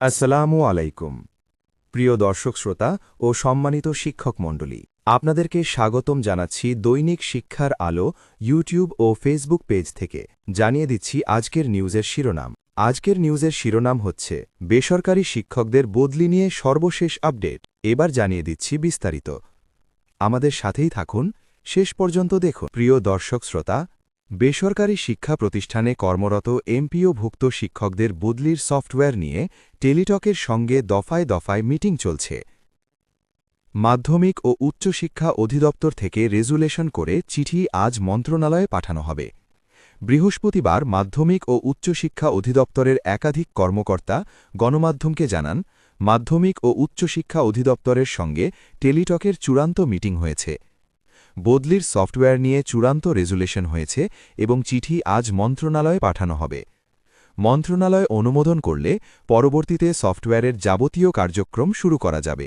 আসসালামু আলাইকুম। প্রিয় দর্শক শ্রোতা ও সম্মানিত শিক্ষক মণ্ডলী, আপনাদেরকে স্বাগতম জানাচ্ছি দৈনিক শিক্ষার আলো ইউটিউব ও ফেসবুক পেজ থেকে। জানিয়ে দিচ্ছি আজকের নিউজের শিরোনাম। আজকের নিউজের শিরোনাম হচ্ছে, বেসরকারি শিক্ষকদের বদলি নিয়ে সর্বশেষ আপডেট। এবার জানিয়ে দিচ্ছি বিস্তারিত। আমাদের সাথেই থাকুন, শেষ পর্যন্ত দেখুন। প্রিয় দর্শক শ্রোতা বেসরকারি শিক্ষা প্রতিষ্ঠানে কর্মরত এমপিওভুক্ত শিক্ষকদের বদলির সফটওয়্যার নিয়ে টেলিটকের সঙ্গে দফায় দফায় মিটিং চলছে। মাধ্যমিক ও উচ্চশিক্ষা অধিদপ্তর থেকে রেজুলেশন করে চিঠি আজ মন্ত্রণালয়ে পাঠানো হবে। বৃহস্পতিবার মাধ্যমিক ও উচ্চশিক্ষা অধিদপ্তরের একাধিক কর্মকর্তা গণমাধ্যমকে জানান, মাধ্যমিক ও উচ্চশিক্ষা অধিদপ্তরের সঙ্গে টেলিটকের চূড়ান্ত মিটিং হয়েছে। বদলির সফটওয়্যার নিয়ে চূড়ান্ত রেজুলেশন হয়েছে এবং চিঠি আজ মন্ত্রণালয়ে পাঠানো হবে। মন্ত্রণালয় অনুমোদন করলে পরবর্তীতে সফটওয়্যারের যাবতীয় কার্যক্রম শুরু করা যাবে।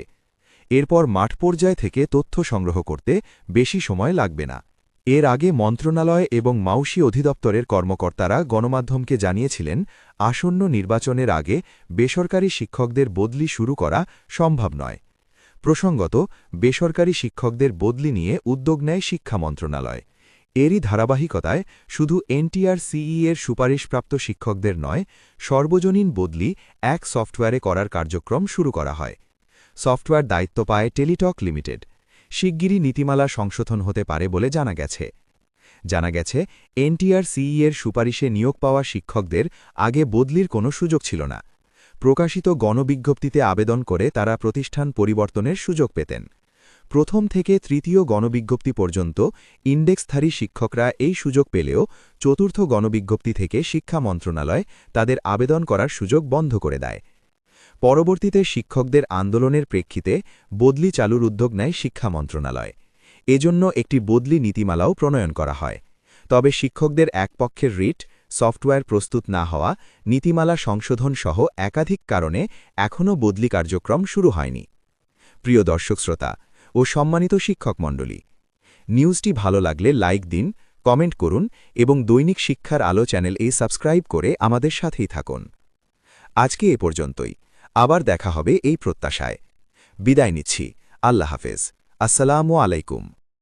এরপর মাঠ পর্যায় থেকে তথ্য সংগ্রহ করতে বেশি সময় লাগবে না। এর আগে মন্ত্রণালয় এবং মাউসি অধিদপ্তরের কর্মকর্তারা গণমাধ্যমকে জানিয়েছিলেন, আসন্ন নির্বাচনের আগে বেসরকারি শিক্ষকদের বদলি শুরু করা সম্ভব নয়। প্রসঙ্গত, বেসরকারি শিক্ষকদের বদলি নিয়ে উদ্যোগ নেয় শিক্ষা মন্ত্রণালয়। এরই ধারাবাহিকতায় শুধু এনটিআর সিই এর সুপারিশপ্রাপ্ত শিক্ষকদের নয়, সর্বজনীন বদলি এক সফটওয়্যারে করার কার্যক্রম শুরু করা হয়। সফটওয়্যার দায়িত্ব পায় টেলিটক লিমিটেড। শিগগিরই নীতিমালা সংশোধন হতে পারে বলে জানা গেছে। জানা গেছে, এনটিআর সিই এর সুপারিশে নিয়োগ পাওয়া শিক্ষকদের আগে বদলির কোনো সুযোগ ছিল না। প্রকাশিত গণবিজ্ঞপ্তিতে আবেদন করে তারা প্রতিষ্ঠান পরিবর্তনের সুযোগ পেতেন। প্রথম থেকে তৃতীয় গণবিজ্ঞপ্তি পর্যন্ত ইন্ডেক্সধারী শিক্ষকরা এই সুযোগ পেলেও চতুর্থ গণবিজ্ঞপ্তি থেকে শিক্ষা মন্ত্রণালয় তাদের আবেদন করার সুযোগ বন্ধ করে দেয়। পরবর্তীতে শিক্ষকদের আন্দোলনের প্রেক্ষিতে বদলি চালুর উদ্যোগ নেয় শিক্ষা মন্ত্রণালয়। এজন্য একটি বদলি নীতিমালাও প্রণয়ন করা হয়। তবে শিক্ষকদের এক পক্ষের রিট সফটওয়্যার প্রস্তুত না হওয়া, নীতিমালা সংশোধন সহ একাধিক কারণে এখনও বদলি কার্যক্রম শুরু হয়নি। প্রিয় দর্শক শ্রোতা ও সম্মানিত শিক্ষক মণ্ডলী, নিউজটি ভালো লাগলে লাইক দিন, কমেন্ট করুন এবং দৈনিক শিক্ষার আলো চ্যানেল এ সাবস্ক্রাইব করে আমাদের সাথেই থাকুন। আজকে এ পর্যন্তই। আবার দেখা হবে এই প্রত্যাশায়। বিদায় নিচ্ছি। আল্লাহ হাফেজ। আসসালামু আলাইকুম।